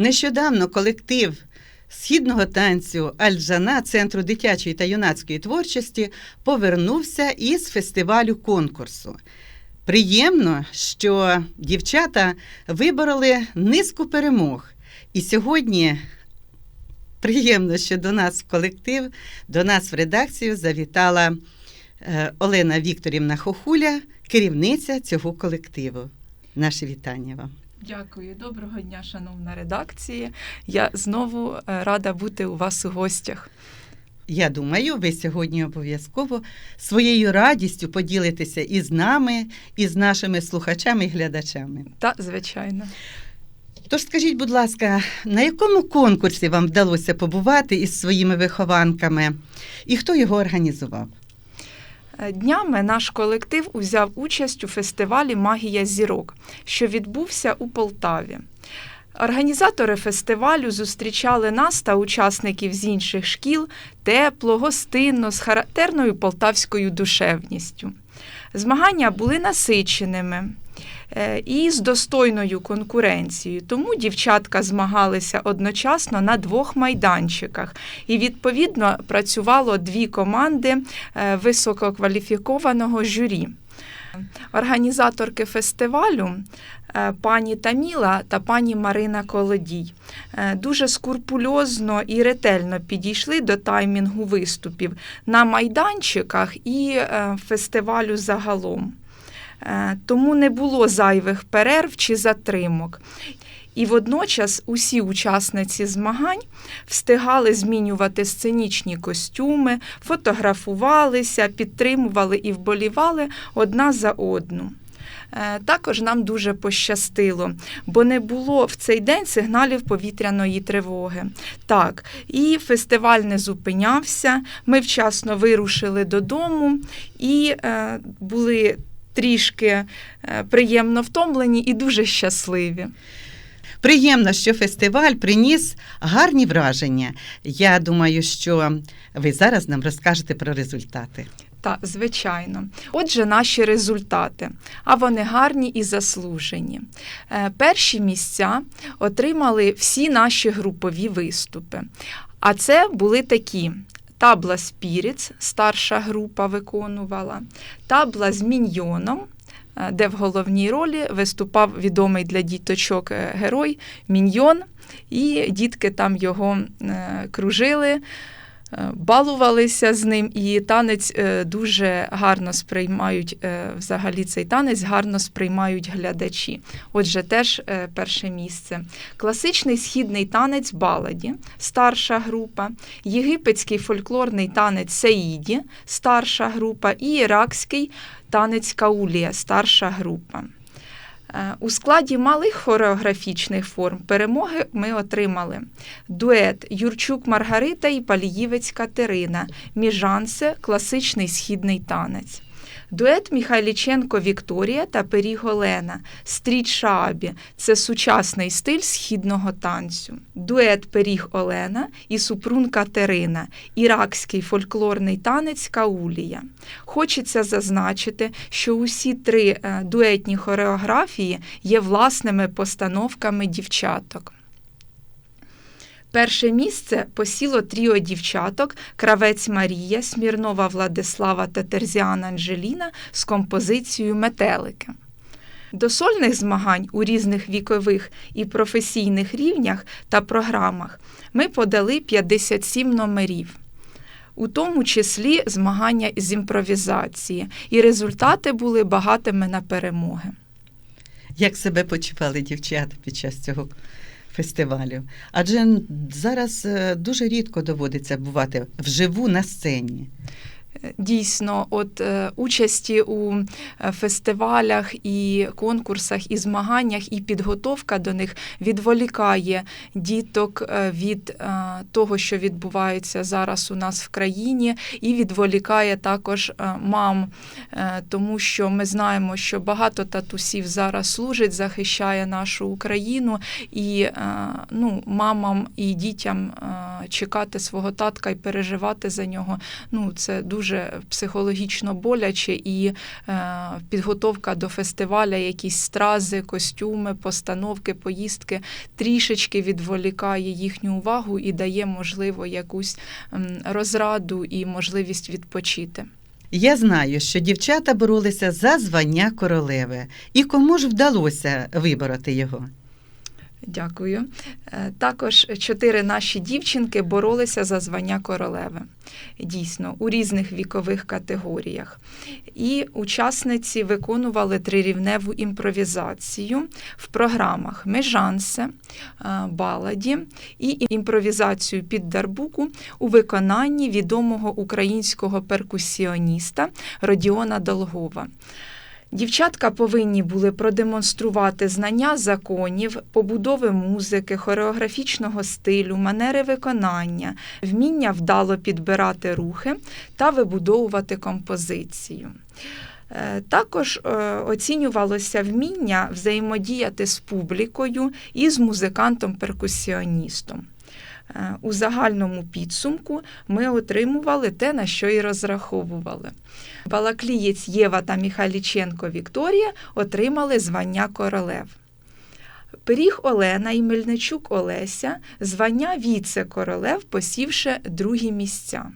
Нещодавно колектив східного танцю Альджана Центру дитячої та юнацької творчості повернувся із фестивалю конкурсу. Приємно, що дівчата вибороли низку перемог. І сьогодні приємно, що до нас в колектив, до нас в редакцію завітала е, Олена Вікторівна Хохуля, керівниця цього колективу. Наше вітання вам. Дякую, доброго дня, шановна редакція. Я знову е, рада бути у вас у гостях. Я думаю, ви сьогодні обов'язково своєю радістю поділитеся і з нами, і з нашими слухачами і глядачами. Та, звичайно. Тож скажіть, будь ласка, на якому конкурсі вам вдалося побувати із своїми вихованками, і хто його організував? Е, Днями наш колектив узяв участь у фестивалі Магія зірок, що відбувся у Полтаві. Організатори фестивалю зустрічали нас та учасників з інших шкіл тепло, гостинно, з характерною полтавською душевністю. Змагання були насиченими і з достойною конкуренцією, тому дівчатка змагалися одночасно на двох майданчиках. І відповідно працювало дві команди е, висококваліфікованого журі. Організаторки фестивалю е, пані Таміла та пані Марина Колодій е, дуже скурпульозно і ретельно підійшли до таймінгу виступів на майданчиках і е, фестивалю загалом. Е, Тому не було зайвих перерв чи затримок. І водночас усі учасниці змагань встигали змінювати сценічні костюми, фотографувалися, підтримували і вболівали одна за одну. Е, Також нам дуже пощастило, бо не було в цей день сигналів повітряної тривоги. Так, і фестиваль не зупинявся. Ми вчасно вирушили додому і е, були трішки е, приємно втомлені і дуже щасливі. Приємно, що фестиваль приніс гарні враження. Я думаю, що ви зараз нам розкажете про результати. Та, звичайно. Отже, наші результати. А вони гарні і заслужені. Е, Перші місця отримали всі наші групові виступи. А це були такі. Табла Спіріц, старша група виконувала, табла з міньйоном, е, де в головній ролі виступав відомий для діточок е, герой Міньйон, і дітки там його е, кружили. Е, Балувалися з ним, і танець е, дуже гарно сприймають е, взагалі цей танець, гарно сприймають глядачі. Отже, теж перше місце. Класичний східний танець баладі, старша група, єгипетський фольклорний танець Саїді, старша група, і іракський танець Каулія, старша група. Е, У складі малих хореографічних форм перемоги ми отримали дует Юрчук Маргарита і Паліївець Катерина, Міжансе, класичний східний танець. Дует Міхайліченко Вікторія та Пиріг Олена, Стріт Шаабі це сучасний стиль східного танцю. Дует Пиріг Олена і Супрун Катерина, іракський фольклорний танець Каулія. Хочеться зазначити, що усі три е, дуетні хореографії є власними постановками дівчаток. Перше місце посіло тріо дівчаток Кравець Марія, Смірнова Владислава та Терзіана Анжеліна з композицією Метелики. До сольних змагань у різних вікових і професійних рівнях та програмах ми подали 57 номерів. У тому числі змагання з імпровізації, і результати були багатими на перемоги. Як себе почували дівчата під час цього фестивалю? Адже зараз е, дуже рідко доводиться бувати вживу на сцені. Дійсно, от е, участі у е, фестивалях і конкурсах і змаганнях, і підготовка до них відволікає діток е, від того, що відбувається зараз у нас в країні, і відволікає також мам, тому що ми знаємо, що багато татусів зараз служить, захищає нашу Україну, і ну, мамам і дітям чекати свого татка і переживати за нього. Ну, це дуже психологічно боляче, і е, підготовка до фестиваля, якісь стрази, костюми, постановки, поїздки трішечки відволікає їхню увагу і дає, можливо, якусь розраду і можливість відпочити. Я знаю, що дівчата боролися за звання королеви. І кому ж вдалося вибороти його? Дякую. Е, Також чотири наші дівчинки боролися за звання королеви. Дійсно, у різних вікових категоріях. І учасниці виконували трирівневу імпровізацію в програмах Межансе, е, Баладі і імпровізацію під дарбуку у виконанні відомого українського перкусіоніста Родіона Долгова. Дівчатка повинні були продемонструвати знання законів, побудови музики, хореографічного стилю, манери виконання, вміння вдало підбирати рухи та вибудовувати композицію. Е, Також е, оцінювалося вміння взаємодіяти з публікою і з музикантом-перкусіоністом. Е, У загальному підсумку ми отримували те, на що і розраховували. Балаклієць Єва та Міхаліченко Вікторія отримали звання королев. Пиріг Олена і Мельничук Олеся звання віце-королев, посівши другі місця.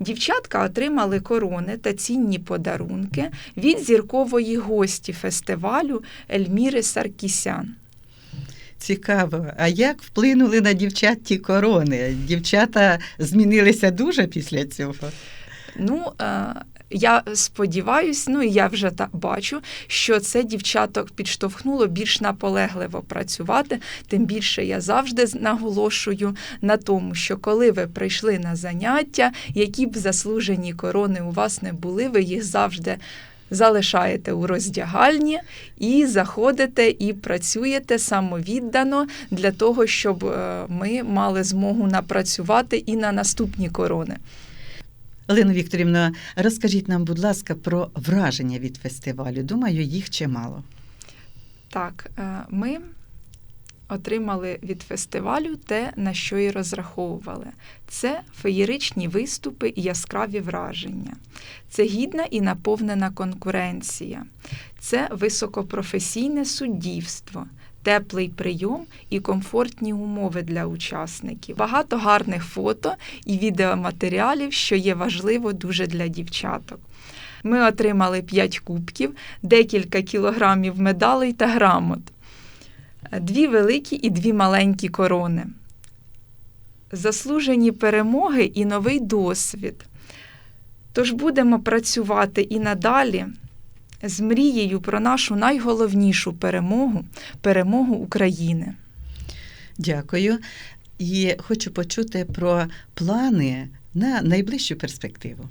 Дівчатка отримали корони та цінні подарунки від зіркової гості фестивалю Ельміри Саркісян. Цікаво, а як вплинули на дівчат ті корони? Дівчата змінилися дуже після цього. Ну, е, я сподіваюся, ну і я вже так бачу, що це дівчаток підштовхнуло більш наполегливо працювати. Тим більше я завжди наголошую на тому, що коли ви прийшли на заняття, які б заслужені корони у вас не були, ви їх завжди. Залишаєте у роздягальні і заходите і працюєте самовіддано для того, щоб е, ми мали змогу напрацювати і на наступні корони. Олено Вікторівна, розкажіть нам, будь ласка, про враження від фестивалю. Думаю, їх чимало. Так, е, ми отримали від фестивалю те, на що і розраховували. Це феєричні виступи і яскраві враження. Це гідна і наповнена конкуренція, це високопрофесійне суддівство. Теплий прийом і комфортні умови для учасників, багато гарних фото і відеоматеріалів, що є важливо дуже для дівчаток. Ми отримали 5 кубків, декілька кілограмів медалей та грамот, дві великі і дві маленькі корони, заслужені перемоги і новий досвід. Тож будемо працювати і надалі з мрією про нашу найголовнішу перемогу перемогу України. Дякую. І хочу почути про плани на найближчу перспективу.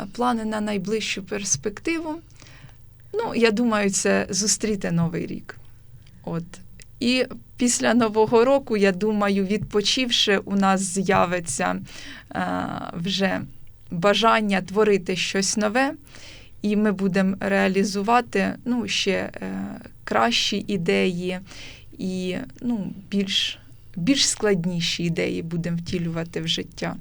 Е, Плани на найближчу перспективу. Ну, я думаю, це зустріти новий рік. От. І після Нового року, я думаю, відпочивши, у нас з'явиться е, вже бажання творити щось нове, і ми будемо реалізувати ну, ще е, кращі ідеї і ну, більш, більш складніші ідеї будемо втілювати в життя.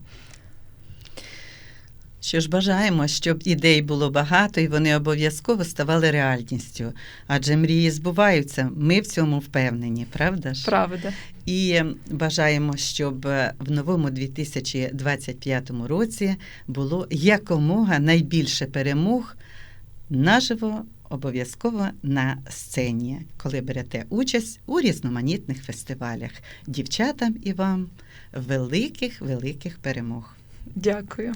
Що ж бажаємо, щоб ідей було багато і вони обов'язково ставали реальністю. Адже мрії збуваються. Ми в цьому впевнені, правда ж? Правда. І бажаємо, щоб в новому 2025 році було якомога найбільше перемог наживо, обов'язково на сцені, коли берете участь у різноманітних фестивалях. Дівчатам і вам великих, великих перемог. Дякую.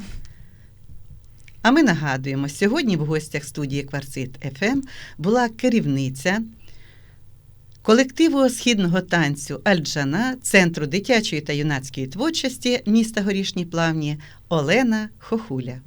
А ми нагадуємо, сьогодні в гостях студії Кварцит ФМ була керівниця колективу східного танцю Альджана Центру дитячої та юнацької творчості міста Горішні Плавні Олена Хохуля.